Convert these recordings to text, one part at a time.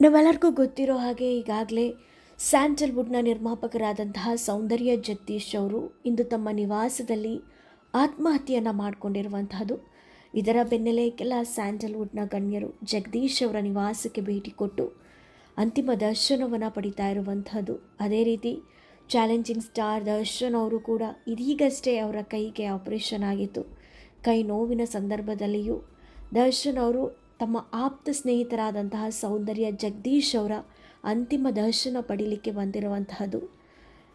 ನಾವೆಲ್ಲರಿಗೂ ಗೊತ್ತಿರೋ ಹಾಗೆ ಈಗಾಗಲೇ ಸ್ಯಾಂಡಲ್ವುಡ್ನ ನಿರ್ಮಾಪಕರಾದಂತಹ ಸೌಂದರ್ಯ ಜಗದೀಶ್ ಅವರು ಇಂದು ತಮ್ಮ ನಿವಾಸದಲ್ಲಿ ಆತ್ಮಹತ್ಯೆಯನ್ನು ಮಾಡಿಕೊಂಡಿರುವಂತಹದ್ದು. ಇದರ ಬೆನ್ನಲ್ಲೇ ಕೆಲ ಸ್ಯಾಂಡಲ್ವುಡ್ನ ಗಣ್ಯರು ಜಗದೀಶ್ ಅವರ ನಿವಾಸಕ್ಕೆ ಭೇಟಿ ಕೊಟ್ಟು ಅಂತಿಮ ದರ್ಶನವನ್ನು ಪಡಿತಾ ಇರುವಂಥದ್ದು ಅದೇ ರೀತಿ ಚಾಲೆಂಜಿಂಗ್ ಸ್ಟಾರ್ ದರ್ಶನ್ ಅವರು ಕೂಡ ಇದೀಗಷ್ಟೇ ಅವರ ಕೈಗೆ ಆಪರೇಷನ್ ಆಗಿತ್ತು. ಕೈ ನೋವಿನ ಸಂದರ್ಭದಲ್ಲಿಯೂ ದರ್ಶನ್ ಅವರು ತಮ್ಮ ಆಪ್ತ ಸ್ನೇಹಿತರಾದಂತಹ ಸೌಂದರ್ಯ ಜಗದೀಶ್ ಅವರ ಅಂತಿಮ ದರ್ಶನ ಪಡೀಲಿಕ್ಕೆ ಬಂದಿರುವಂತಹದ್ದು.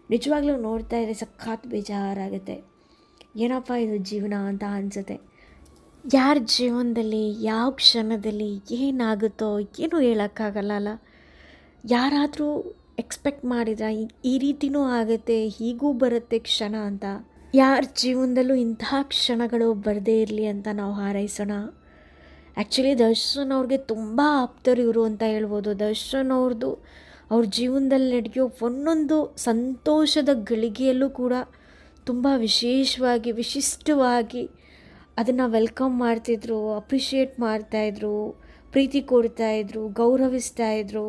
ನಿಜವಾಗ್ಲೂ ನೋಡ್ತಾ ಇದ್ರೆ ಸಖಾತ್ ಬೇಜಾರಾಗುತ್ತೆ. ಏನಪ್ಪ ಇದು ಜೀವನ ಅಂತ ಅನಿಸುತ್ತೆ. ಯಾರ ಜೀವನದಲ್ಲಿ, ಯಾವ ಕ್ಷಣದಲ್ಲಿ ಏನಾಗುತ್ತೋ ಏನೂ ಹೇಳೋಕ್ಕಾಗಲ್ಲ ಯಾರಾದರೂ ಎಕ್ಸ್ಪೆಕ್ಟ್ ಮಾಡಿದ್ರ ಈ ರೀತಿನೂ ಆಗುತ್ತೆ, ಹೀಗೂ ಬರುತ್ತೆ ಕ್ಷಣ ಅಂತ. ಯಾರ ಜೀವನದಲ್ಲೂ ಇಂತಹ ಕ್ಷಣಗಳು ಬರದೇ ಇರಲಿ ಅಂತ ನಾವು ಹಾರೈಸೋಣ. ಆ್ಯಕ್ಚುಲಿ ದರ್ಶನ್ ಅವ್ರಿಗೆ ತುಂಬ ಆಪ್ತರು ಇವರು ಅಂತ ಹೇಳ್ಬೋದು. ದರ್ಶನ್ ಅವ್ರದ್ದು ಅವ್ರ ಜೀವನದಲ್ಲಿ ನಡೆಯೋ ಒಂದೊಂದು ಸಂತೋಷದ ಗಳಿಗೆಯಲ್ಲೂ ಕೂಡ ತುಂಬ ವಿಶೇಷವಾಗಿ, ವಿಶಿಷ್ಟವಾಗಿ ಅದನ್ನು ವೆಲ್ಕಮ್ ಮಾಡ್ತಿದ್ರು ಅಪ್ರಿಷಿಯೇಟ್ ಮಾಡ್ತಾಯಿದ್ರು ಪ್ರೀತಿ ಕೊಡ್ತಾಯಿದ್ರು ಗೌರವಿಸ್ತಾಯಿದ್ರು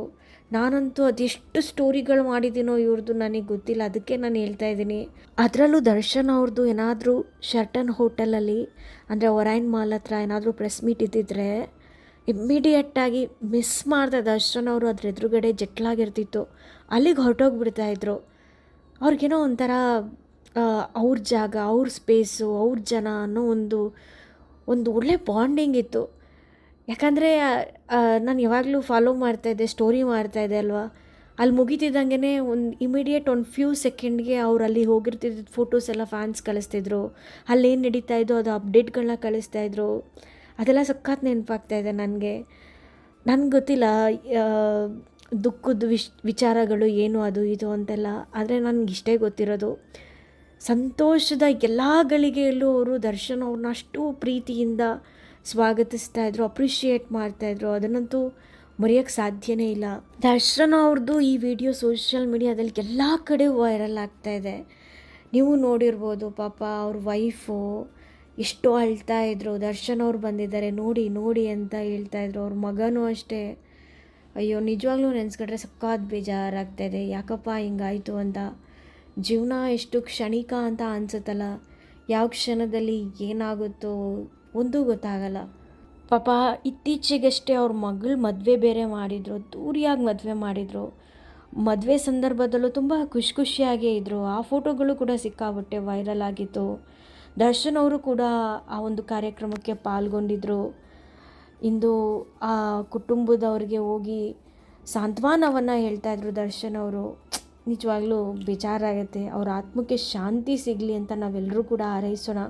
ನಾನಂತೂ ಅದೆಷ್ಟು ಸ್ಟೋರಿಗಳು ಮಾಡಿದ್ದೀನೋ ಇವ್ರದ್ದು ನನಗೆ ಗೊತ್ತಿಲ್ಲ. ಅದಕ್ಕೆ ನಾನು ಹೇಳ್ತಾ ಇದ್ದೀನಿ. ಅದರಲ್ಲೂ ದರ್ಶನ್ ಅವ್ರದ್ದು ಏನಾದರೂ ಶರ್ಟನ್ ಹೋಟೆಲಲ್ಲಿ, ಅಂದರೆ ಒರೈನ್ ಮಾಲ್ ಹತ್ರ ಏನಾದರೂ ಪ್ರೆಸ್ ಮೀಟ್ ಇದ್ದಿದ್ರೆ ಇಮ್ಮಿಡಿಯೇಟಾಗಿ ಮಿಸ್ ಮಾಡಿದೆ ದರ್ಶನ್ ಅವರು ಅದ್ರ ಎದುರುಗಡೆ ಜಟ್ಲಾಗಿರ್ತಿತ್ತು. ಅಲ್ಲಿಗೆ ಹೊರಟೋಗ್ಬಿಡ್ತಾಯಿದ್ರು ಅವ್ರಿಗೇನೋ ಒಂಥರ ಅವ್ರ ಜಾಗ, ಅವ್ರ ಸ್ಪೇಸು ಅವ್ರ ಜನ ಅನ್ನೋ ಒಂದು ಒಂದು ಒಳ್ಳೆ ಬಾಂಡಿಂಗ್ ಇತ್ತು. ಯಾಕಂದರೆ ನಾನು ಯಾವಾಗಲೂ ಫಾಲೋ ಮಾಡ್ತಾಯಿದ್ದೆ ಸ್ಟೋರಿ ಮಾಡ್ತಾಯಿದ್ದೆ ಅಲ್ವಾ? ಅಲ್ಲಿ ಮುಗಿತಿದ್ದಂಗೆ ಒಂದು ಇಮಿಡಿಯೇಟ್ ಒಂದು ಫ್ಯೂ ಸೆಕೆಂಡ್ಗೆ ಅವ್ರು ಅಲ್ಲಿ ಹೋಗಿರ್ತಿದ್ದ ಫೋಟೋಸ್ ಎಲ್ಲ ಫ್ಯಾನ್ಸ್ ಕಳಿಸ್ತಿದ್ರು. ಅಲ್ಲೇನು ನಡೀತಾ ಇದ್ದೋ ಅದು ಅಪ್ಡೇಟ್ಗಳನ್ನ ಕಳಿಸ್ತಾಯಿದ್ರು ಅದೆಲ್ಲ ಸಖತ್ ನೆನಪಾಗ್ತಾಯಿದೆ ನನಗೆ. ನನಗೆ ಗೊತ್ತಿಲ್ಲ ದುಃಖದ ವಿಶ್, ವಿಚಾರಗಳು ಏನು, ಅದು, ಇದು ಅಂತೆಲ್ಲ. ಆದರೆ ನನಗೆ ಇಷ್ಟೇ ಗೊತ್ತಿರೋದು. ಸಂತೋಷದ ಎಲ್ಲ ಗಳಿಗೆಯಲ್ಲೂ ಅವರು ದರ್ಶನ ಅವ್ರನ್ನ ಅಷ್ಟು ಪ್ರೀತಿಯಿಂದ ಸ್ವಾಗತಿಸ್ತಾ ಇದ್ರು ಅಪ್ರಿಷಿಯೇಟ್ ಮಾಡ್ತಾಯಿದ್ರು ಅದನ್ನಂತೂ ಮರೆಯೋಕ್ಕೆ ಸಾಧ್ಯನೇ ಇಲ್ಲ. ದರ್ಶನ ಅವ್ರದ್ದು ಈ ವಿಡಿಯೋ ಸೋಷಿಯಲ್ ಮೀಡಿಯಾದಲ್ಲಿ ಎಲ್ಲ ಕಡೆ ವೈರಲ್ ಆಗ್ತಾ ಇದೆ. ನೀವು ನೋಡಿರ್ಬೋದು, ಪಾಪ ಅವ್ರ ವೈಫು ಎಷ್ಟು ಅಳ್ತಾ ಇದ್ರು. ದರ್ಶನ್ ಅವ್ರು ಬಂದಿದ್ದಾರೆ, ನೋಡಿ ನೋಡಿ ಅಂತ ಹೇಳ್ತಾ ಇದ್ರು. ಅವ್ರ ಮಗನೂ ಅಷ್ಟೇ. ಅಯ್ಯೋ, ನಿಜವಾಗ್ಲೂ ನೆನೆಸ್ಕೊಂಡ್ರೆ ಸಕ್ಕಾದ ಬೇಜಾರಾಗ್ತಾಯಿದೆ ಯಾಕಪ್ಪ ಹಿಂಗಾಯಿತು ಅಂತ. ಜೀವನ ಎಷ್ಟು ಕ್ಷಣಿಕ ಅಂತ ಅನ್ಸುತ್ತಲ್ಲ. ಯಾವ ಕ್ಷಣದಲ್ಲಿ ಏನಾಗುತ್ತೋ ಒಂದೂ ಗೊತ್ತಾಗಲ್ಲ. ಪಾಪ ಇತ್ತೀಚೆಗಷ್ಟೇ ಅವ್ರ ಮಗಳ ಮದುವೆ ಬೇರೆ ಮಾಡಿದರು ದೂರಿಯಾಗಿ ಮದುವೆ ಮಾಡಿದರು. ಮದುವೆ ಸಂದರ್ಭದಲ್ಲೂ ತುಂಬ ಖುಷಿ ಖುಷಿಯಾಗೇ ಇದ್ದರು ಆ ಫೋಟೋಗಳು ಕೂಡ ಸಿಕ್ಕಾಬಟ್ಟೆ ವೈರಲ್ ಆಗಿತ್ತು. ದರ್ಶನ್ ಅವರು ಕೂಡ ಆ ಒಂದು ಕಾರ್ಯಕ್ರಮಕ್ಕೆ ಪಾಲ್ಗೊಂಡಿದ್ದರು ಇಂದು ಆ ಕುಟುಂಬದವ್ರಿಗೆ ಹೋಗಿ ಸಾಂತ್ವನವನ್ನು ಹೇಳ್ತಾಯಿದ್ರು ದರ್ಶನ್ ಅವರು. ನಿಜವಾಗ್ಲೂ ಬೇಜಾರಾಗುತ್ತೆ. ಅವ್ರ ಆತ್ಮಕ್ಕೆ ಶಾಂತಿ ಸಿಗಲಿ ಅಂತ ನಾವೆಲ್ಲರೂ ಕೂಡ ಹಾರೈಸೋಣ.